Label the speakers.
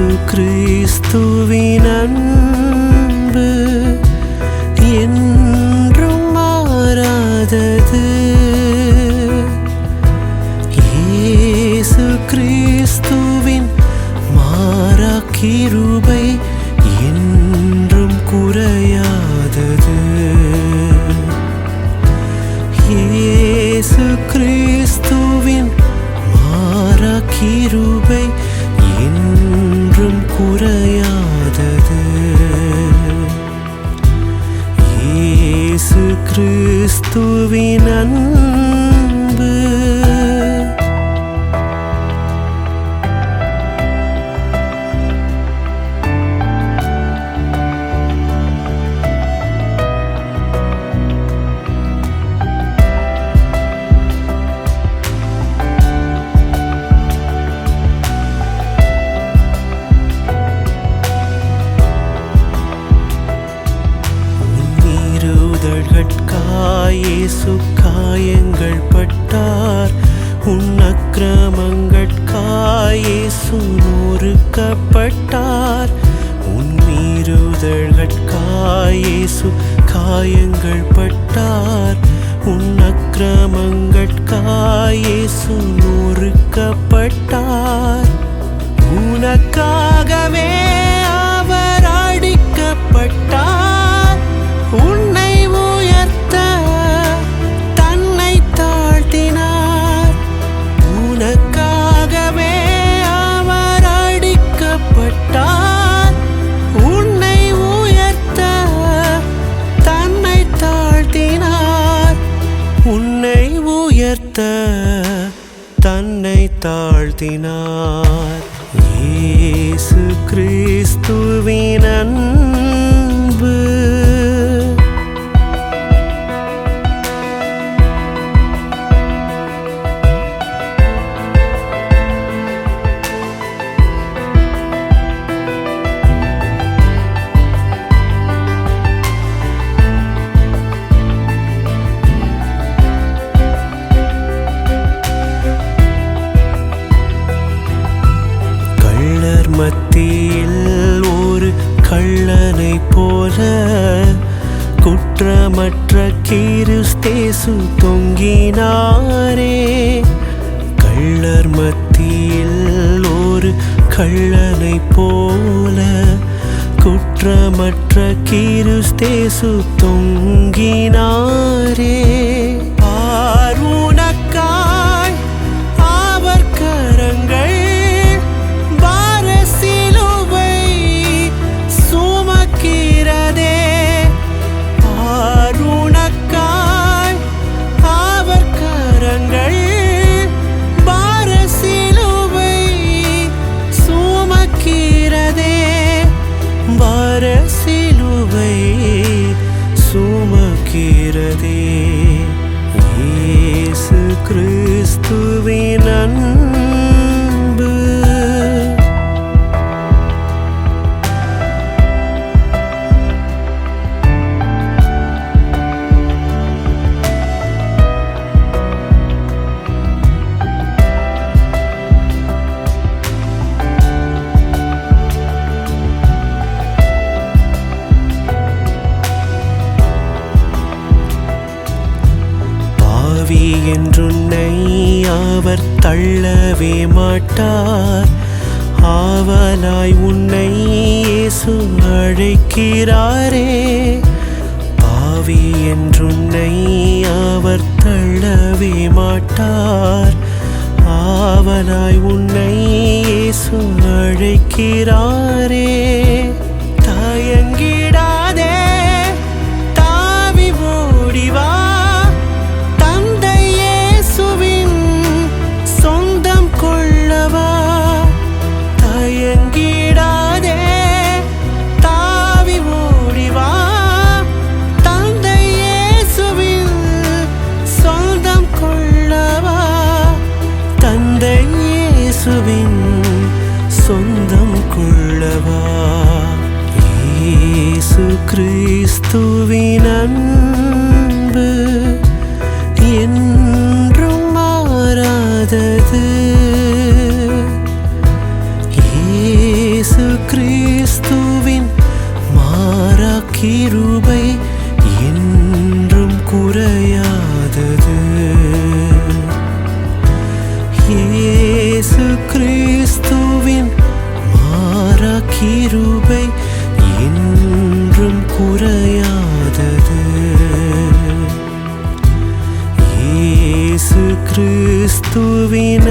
Speaker 1: இயேசு கிறிஸ்துவின் அன்பு. கிறிஸ்துவின் அன்பு இயேசு காயங்கள் பட்டார். உன் அக்கிரமங்கட்காயேசு நொறுக்கப்பட்டார் உன்னிருதழ்கட்காயேசு காயங்கள் பட்டார். உன் அக்கிரமங்கட்காயேசு நடத்தினார். ஏசு கிறிஸ்துவின் மத்தியில் ஒரு கள்ளனை போல குற்றமற்ற கிறிஸ்தேசு தொங்கினாரே. கள்ளர் மத்தியில் ஒரு கள்ளனை போல குற்றமற்ற கிறிஸ்தேசு தொங்கினாரே. அவர் தள்ளவே மாட்டார். ஆவலாய் உன்னை இயேசு அழைக்கிறாரே. பாவி என்றுன்னை அவர் தள்ளவே மாட்டார். ஆவலாய் உன்னை இயேசு அழைக்கிறாரே. இயேசுவின் சொந்தம் கொள்ளவா? இயேசு கிறிஸ்துவின் அன்பு என்றும் மாறாதது. இயேசு கிறிஸ்துவின் மாறா கிருபை கிறிஸ்துவின்